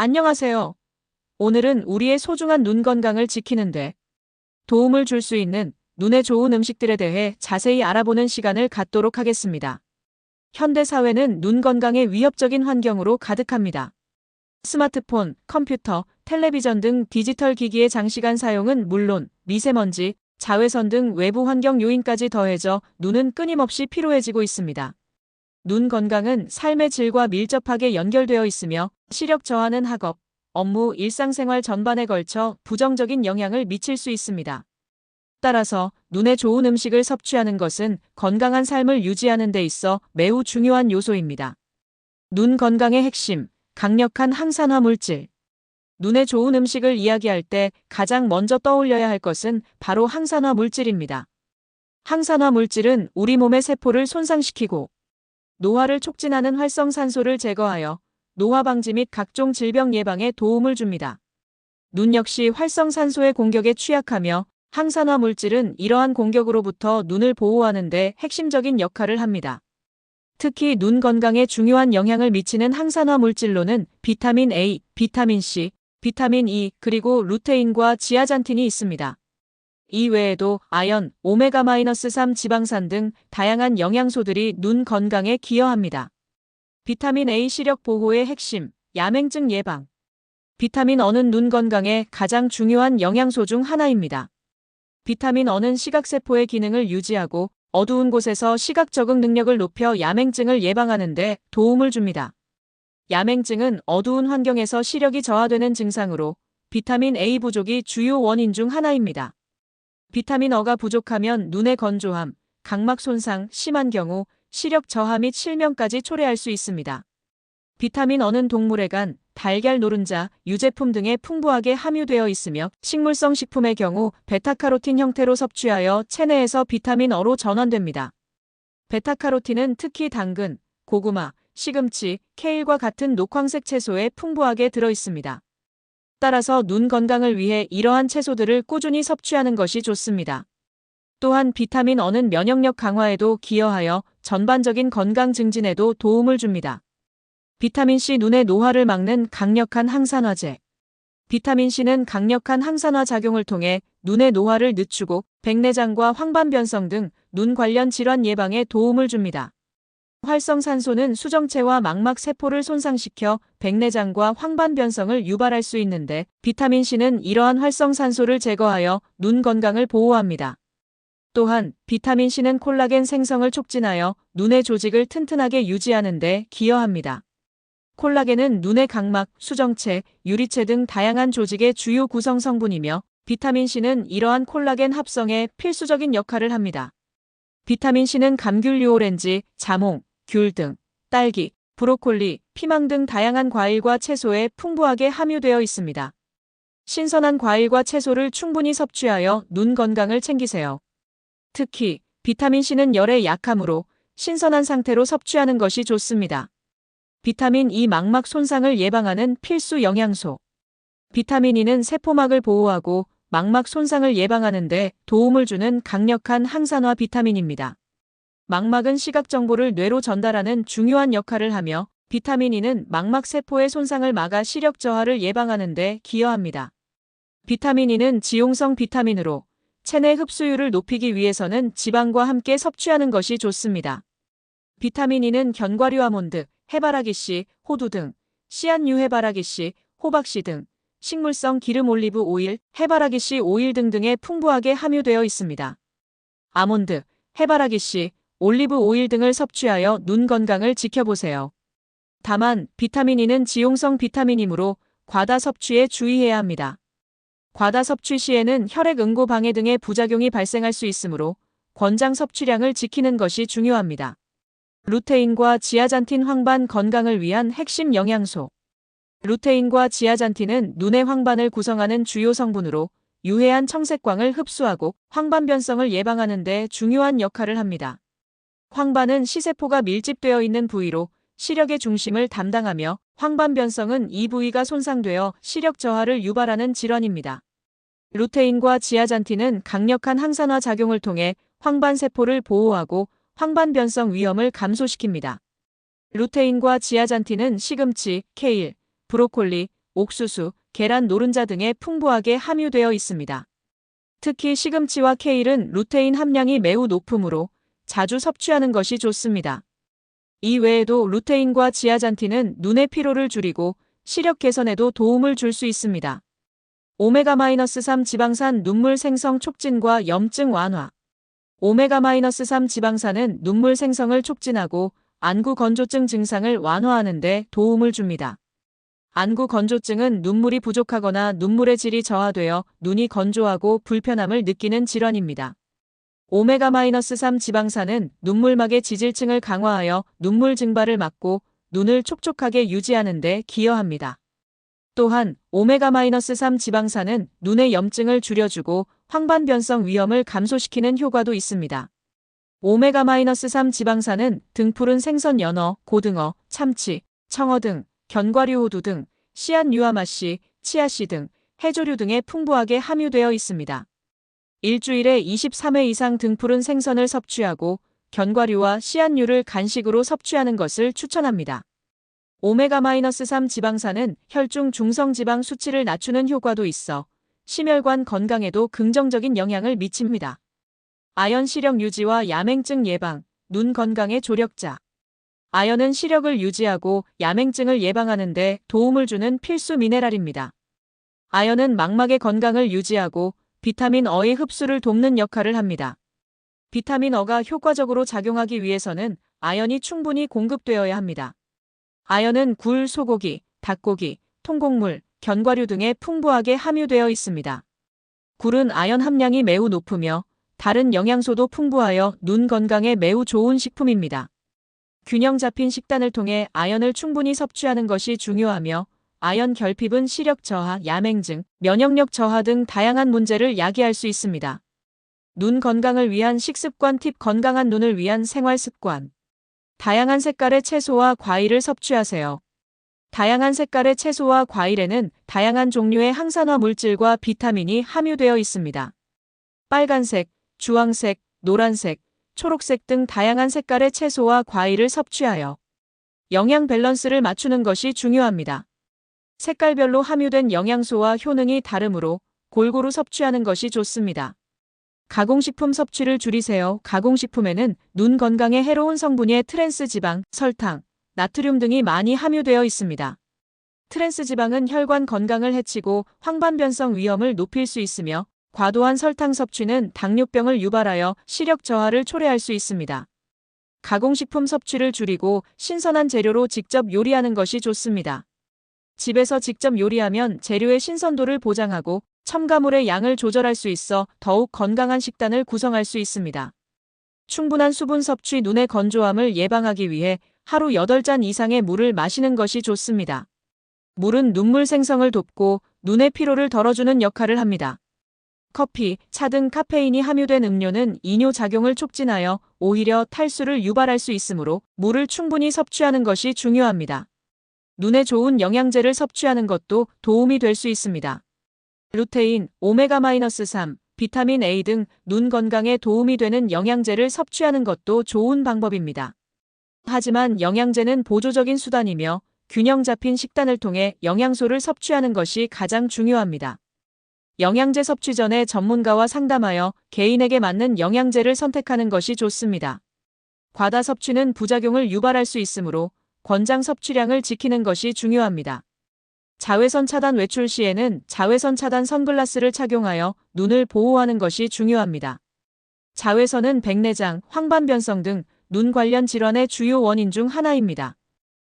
안녕하세요. 오늘은 우리의 소중한 눈 건강을 지키는데 도움을 줄 수 있는 눈에 좋은 음식들에 대해 자세히 알아보는 시간을 갖도록 하겠습니다. 현대 사회는 눈 건강에 위협적인 환경으로 가득합니다. 스마트폰, 컴퓨터, 텔레비전 등 디지털 기기의 장시간 사용은 물론 미세먼지, 자외선 등 외부 환경 요인까지 더해져 눈은 끊임없이 피로해지고 있습니다. 눈 건강은 삶의 질과 밀접하게 연결되어 있으며 시력 저하는 학업, 업무, 일상생활 전반에 걸쳐 부정적인 영향을 미칠 수 있습니다. 따라서 눈에 좋은 음식을 섭취하는 것은 건강한 삶을 유지하는 데 있어 매우 중요한 요소입니다. 눈 건강의 핵심, 강력한 항산화 물질. 눈에 좋은 음식을 이야기할 때 가장 먼저 떠올려야 할 것은 바로 항산화 물질입니다. 항산화 물질은 우리 몸의 세포를 손상시키고 노화를 촉진하는 활성산소를 제거하여 노화 방지 및 각종 질병 예방에 도움을 줍니다. 눈 역시 활성산소의 공격에 취약하며 항산화 물질은 이러한 공격으로부터 눈을 보호하는 데 핵심적인 역할을 합니다. 특히 눈 건강에 중요한 영향을 미치는 항산화 물질로는 비타민 A, 비타민 C, 비타민 E, 그리고 루테인과 지아잔틴이 있습니다. 이 외에도 아연, 오메가-3 지방산 등 다양한 영양소들이 눈 건강에 기여합니다. 비타민 A 시력 보호의 핵심, 야맹증 예방. 비타민 어는 눈 건강에 가장 중요한 영양소 중 하나입니다. 비타민 어는 시각세포의 기능을 유지하고 어두운 곳에서 시각 적응 능력을 높여 야맹증을 예방하는 데 도움을 줍니다. 야맹증은 어두운 환경에서 시력이 저하되는 증상으로 비타민 A 부족이 주요 원인 중 하나입니다. 비타민 어가 부족하면 눈의 건조함, 각막 손상, 심한 경우 시력 저하 및 실명까지 초래할 수 있습니다. 비타민 어는 동물의 간, 달걀 노른자, 유제품 등에 풍부하게 함유되어 있으며 식물성 식품의 경우 베타카로틴 형태로 섭취하여 체내에서 비타민 어로 전환됩니다. 베타카로틴은 특히 당근, 고구마, 시금치, 케일과 같은 녹황색 채소에 풍부하게 들어 있습니다. 따라서 눈 건강을 위해 이러한 채소들을 꾸준히 섭취하는 것이 좋습니다. 또한 비타민 어는 면역력 강화에도 기여하여 전반적인 건강 증진에도 도움을 줍니다. 비타민C 눈의 노화를 막는 강력한 항산화제. 비타민C는 강력한 항산화 작용을 통해 눈의 노화를 늦추고 백내장과 황반변성 등 눈 관련 질환 예방에 도움을 줍니다. 활성산소는 수정체와 망막 세포를 손상시켜 백내장과 황반변성을 유발할 수 있는데 비타민C는 이러한 활성산소를 제거하여 눈 건강을 보호합니다. 또한 비타민C는 콜라겐 생성을 촉진하여 눈의 조직을 튼튼하게 유지하는 데 기여합니다. 콜라겐은 눈의 각막, 수정체, 유리체 등 다양한 조직의 주요 구성 성분이며 비타민C는 이러한 콜라겐 합성에 필수적인 역할을 합니다. 비타민C는 감귤 류 오렌지, 자몽, 귤 등, 딸기, 브로콜리, 피망 등 다양한 과일과 채소에 풍부하게 함유되어 있습니다. 신선한 과일과 채소를 충분히 섭취하여 눈 건강을 챙기세요. 특히 비타민C는 열에 약하므로 신선한 상태로 섭취하는 것이 좋습니다. 비타민 E 망막 손상을 예방하는 필수 영양소. 비타민 E는 세포막을 보호하고 망막 손상을 예방하는 데 도움을 주는 강력한 항산화 비타민입니다. 망막은 시각 정보를 뇌로 전달하는 중요한 역할을 하며 비타민 E는 망막 세포의 손상을 막아 시력 저하를 예방하는 데 기여합니다. 비타민 E는 지용성 비타민으로 체내 흡수율을 높이기 위해서는 지방과 함께 섭취하는 것이 좋습니다. 비타민 E는 견과류 아몬드, 해바라기 씨, 호두 등, 씨앗류 해바라기 씨, 호박 씨 등, 식물성 기름 올리브 오일, 해바라기 씨 오일 등등에 풍부하게 함유되어 있습니다. 아몬드, 해바라기 씨, 올리브 오일 등을 섭취하여 눈 건강을 지켜보세요. 다만 비타민 E는 지용성 비타민이므로 과다 섭취에 주의해야 합니다. 과다 섭취 시에는 혈액 응고 방해 등의 부작용이 발생할 수 있으므로 권장 섭취량을 지키는 것이 중요합니다. 루테인과 지아잔틴 황반 건강을 위한 핵심 영양소. 루테인과 지아잔틴은 눈의 황반을 구성하는 주요 성분으로 유해한 청색광을 흡수하고 황반 변성을 예방하는 데 중요한 역할을 합니다. 황반은 시세포가 밀집되어 있는 부위로 시력의 중심을 담당하며 황반 변성은 이 부위가 손상되어 시력 저하를 유발하는 질환입니다. 루테인과 지아잔틴은 강력한 항산화 작용을 통해 황반 세포를 보호하고 황반 변성 위험을 감소시킵니다. 루테인과 지아잔틴은 시금치, 케일, 브로콜리, 옥수수, 계란 노른자 등에 풍부하게 함유되어 있습니다. 특히 시금치와 케일은 루테인 함량이 매우 높으므로 자주 섭취하는 것이 좋습니다. 이 외에도 루테인과 지아잔틴은 눈의 피로를 줄이고 시력 개선에도 도움을 줄 수 있습니다. 오메가-3 지방산 눈물 생성 촉진과 염증 완화. 오메가-3 지방산은 눈물 생성을 촉진하고 안구 건조증 증상을 완화하는 데 도움을 줍니다. 안구 건조증은 눈물이 부족하거나 눈물의 질이 저하되어 눈이 건조하고 불편함을 느끼는 질환입니다. 오메가-3 지방산은 눈물막의 지질층을 강화하여 눈물 증발을 막고 눈을 촉촉하게 유지하는 데 기여합니다. 또한 오메가-3 지방산은 눈의 염증을 줄여주고 황반변성 위험을 감소시키는 효과도 있습니다. 오메가-3 지방산은 등푸른 생선 연어, 고등어, 참치, 청어 등 견과류 호두 등 씨앗 유아마씨, 치아씨 등 해조류 등에 풍부하게 함유되어 있습니다. 일주일에 23회 이상 등푸른 생선을 섭취하고 견과류와 씨앗류를 간식으로 섭취하는 것을 추천합니다. 오메가-3 지방산은 혈중 중성 지방 수치를 낮추는 효과도 있어 심혈관 건강에도 긍정적인 영향을 미칩니다. 아연 시력 유지와 야맹증 예방, 눈 건강의 조력자. 아연은 시력을 유지하고 야맹증을 예방하는 데 도움을 주는 필수 미네랄입니다. 아연은 망막의 건강을 유지하고 비타민 어의 흡수를 돕는 역할을 합니다. 비타민 어가 효과적으로 작용하기 위해서는 아연이 충분히 공급되어야 합니다. 아연은 굴, 소고기, 닭고기, 통곡물, 견과류 등에 풍부하게 함유되어 있습니다. 굴은 아연 함량이 매우 높으며 다른 영양소도 풍부하여 눈 건강에 매우 좋은 식품입니다. 균형 잡힌 식단을 통해 아연을 충분히 섭취하는 것이 중요하며 아연 결핍은 시력 저하, 야맹증, 면역력 저하 등 다양한 문제를 야기할 수 있습니다. 눈 건강을 위한 식습관 팁 건강한 눈을 위한 생활 습관. 다양한 색깔의 채소와 과일을 섭취하세요. 다양한 색깔의 채소와 과일에는 다양한 종류의 항산화 물질과 비타민이 함유되어 있습니다. 빨간색, 주황색, 노란색, 초록색 등 다양한 색깔의 채소와 과일을 섭취하여 영양 밸런스를 맞추는 것이 중요합니다. 색깔별로 함유된 영양소와 효능이 다르므로 골고루 섭취하는 것이 좋습니다. 가공식품 섭취를 줄이세요. 가공식품에는 눈 건강에 해로운 성분의 트랜스 지방, 설탕, 나트륨 등이 많이 함유되어 있습니다. 트랜스 지방은 혈관 건강을 해치고 황반변성 위험을 높일 수 있으며 과도한 설탕 섭취는 당뇨병을 유발하여 시력 저하를 초래할 수 있습니다. 가공식품 섭취를 줄이고 신선한 재료로 직접 요리하는 것이 좋습니다. 집에서 직접 요리하면 재료의 신선도를 보장하고 첨가물의 양을 조절할 수 있어 더욱 건강한 식단을 구성할 수 있습니다. 충분한 수분 섭취 눈의 건조함을 예방하기 위해 하루 8잔 이상의 물을 마시는 것이 좋습니다. 물은 눈물 생성을 돕고 눈의 피로를 덜어주는 역할을 합니다. 커피, 차 등 카페인이 함유된 음료는 이뇨 작용을 촉진하여 오히려 탈수를 유발할 수 있으므로 물을 충분히 섭취하는 것이 중요합니다. 눈에 좋은 영양제를 섭취하는 것도 도움이 될 수 있습니다. 루테인, 오메가-3, 비타민 A 등 눈 건강에 도움이 되는 영양제를 섭취하는 것도 좋은 방법입니다. 하지만 영양제는 보조적인 수단이며 균형 잡힌 식단을 통해 영양소를 섭취하는 것이 가장 중요합니다. 영양제 섭취 전에 전문가와 상담하여 개인에게 맞는 영양제를 선택하는 것이 좋습니다. 과다 섭취는 부작용을 유발할 수 있으므로 권장 섭취량을 지키는 것이 중요합니다. 자외선 차단 외출 시에는 자외선 차단 선글라스를 착용하여 눈을 보호하는 것이 중요합니다. 자외선은 백내장, 황반변성 등 눈 관련 질환의 주요 원인 중 하나입니다.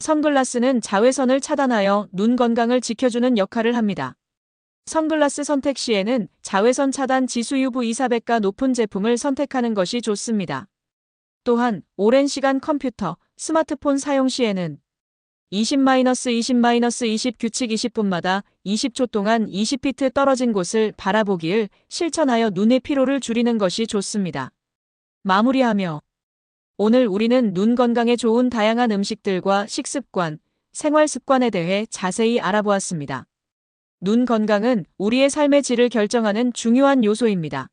선글라스는 자외선을 차단하여 눈 건강을 지켜주는 역할을 합니다. 선글라스 선택 시에는 자외선 차단 지수 UV 2,400가 높은 제품을 선택하는 것이 좋습니다. 또한 오랜 시간 컴퓨터, 스마트폰 사용 시에는 20-20-20 규칙 20분마다 20초 동안 20피트 떨어진 곳을 바라보기를 실천하여 눈의 피로를 줄이는 것이 좋습니다. 마무리하며 오늘 우리는 눈 건강에 좋은 다양한 음식들과 식습관, 생활 습관에 대해 자세히 알아보았습니다. 눈 건강은 우리의 삶의 질을 결정하는 중요한 요소입니다.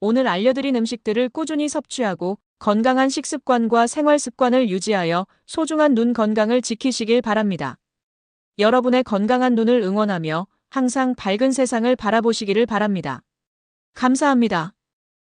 오늘 알려드린 음식들을 꾸준히 섭취하고 건강한 식습관과 생활 습관을 유지하여 소중한 눈 건강을 지키시길 바랍니다. 여러분의 건강한 눈을 응원하며 항상 밝은 세상을 바라보시기를 바랍니다. 감사합니다.